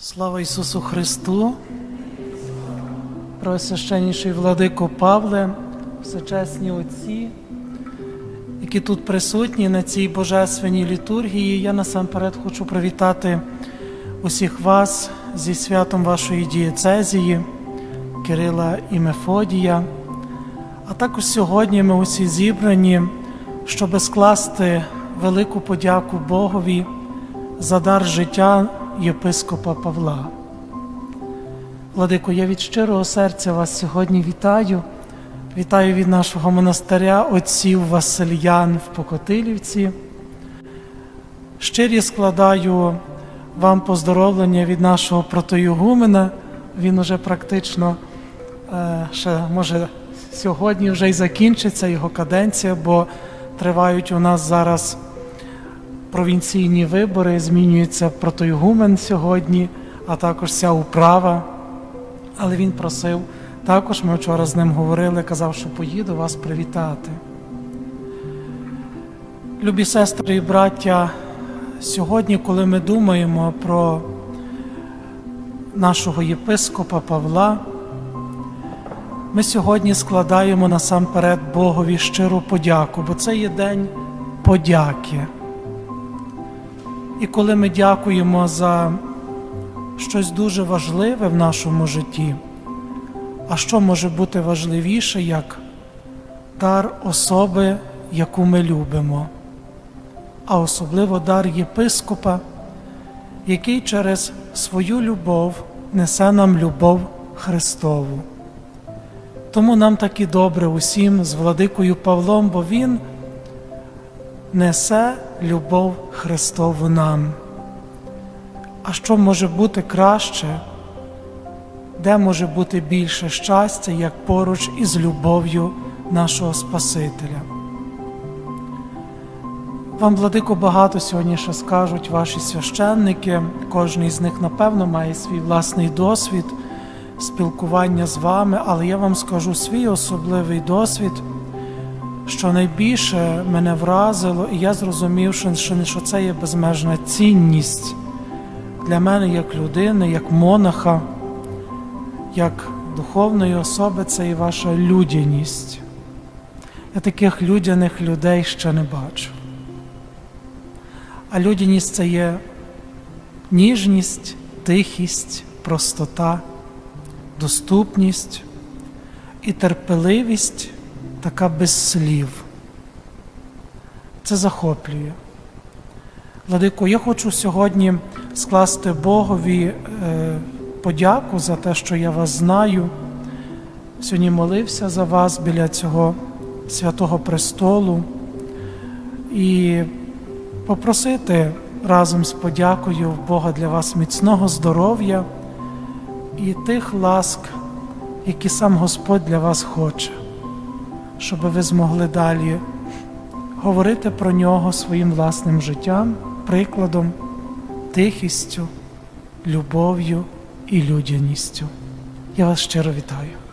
Слава Ісусу Христу! Преосвященніший владико Павле, всечесні отці, які тут присутні на цій божественній літургії, я насамперед хочу привітати усіх вас зі святом вашої дієцезії, Кирила і Мефодія. А також сьогодні ми усі зібрані, щоб скласти велику подяку Богові за дар життя єпископа Павла. Владико, я від щирого серця вас сьогодні вітаю. Вітаю від нашого монастиря отців Васильян в Покотилівці. Щирі складаю вам поздоровлення від нашого протоюгумена. Він уже практично е, ще може сьогодні вже й закінчиться його каденція, бо тривають у нас зараз провінційні вибори, змінюється протоігумен сьогодні, а також вся управа. Але він просив, також ми вчора з ним говорили, казав, що поїду вас привітати. Любі сестри і браття, сьогодні, коли ми думаємо про нашого єпископа Павла, ми сьогодні складаємо насамперед Богові щиру подяку, бо це є день подяки. І коли ми дякуємо за щось дуже важливе в нашому житті, а що може бути важливіше, як дар особи, яку ми любимо, а особливо дар єпископа, який через свою любов несе нам любов Христову. Тому нам так і добре усім з владикою Павлом, бо Він несе любов Христову нам. А що може бути краще? Де може бути більше щастя, як поруч із любов'ю нашого Спасителя? Вам, владико, багато сьогодні ще скажуть ваші священники. Кожен із них, напевно, має свій власний досвід спілкування з вами, але я вам скажу свій особливий досвід що найбільше мене вразило, і я зрозумів, що, це є безмежна цінність для мене як людини, як монаха, як духовної особи, це і ваша людяність. Я таких людяних людей ще не бачу. А людяність це є ніжність, тихість, простота, доступність і терпеливість така без слів. Це захоплює. Владико, я хочу сьогодні скласти Богові е, подяку за те, що я вас знаю. Сьогодні молився за вас біля цього святого престолу і попросити разом з подякою в Бога для вас міцного здоров'я і тих ласк, які сам Господь для вас хоче щоб ви змогли далі говорити про нього своїм власним життям, прикладом, тихістю, любов'ю і людяністю. Я вас щиро вітаю.